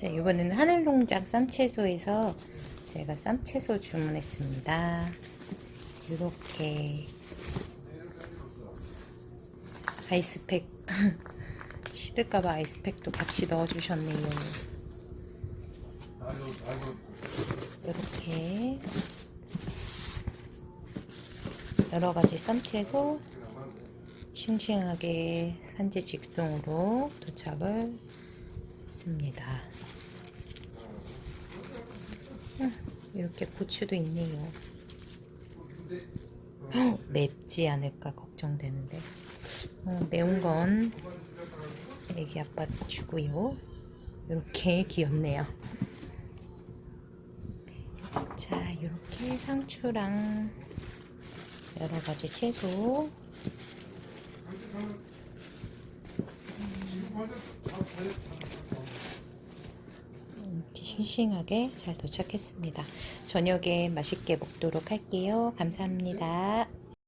자, 이번에는 하늘농장 쌈채소에서 제가 쌈채소 주문했습니다. 이렇게 아이스팩 시들까봐 아이스팩도 같이 넣어주셨네요. 이렇게 여러 가지 쌈채소 싱싱하게 산지 직송으로 도착을 했습니다. 음, 이렇게 고추도 있네요. 헉, 맵지 않을까 걱정되는데 어, 매운 건 애기 아빠 주고요. 이렇게 귀엽네요. 자, 이렇게 상추랑 여러 가지 채소 이렇게 싱싱하게 잘 도착했습니다. 저녁에 맛있게 먹도록 할게요. 감사합니다.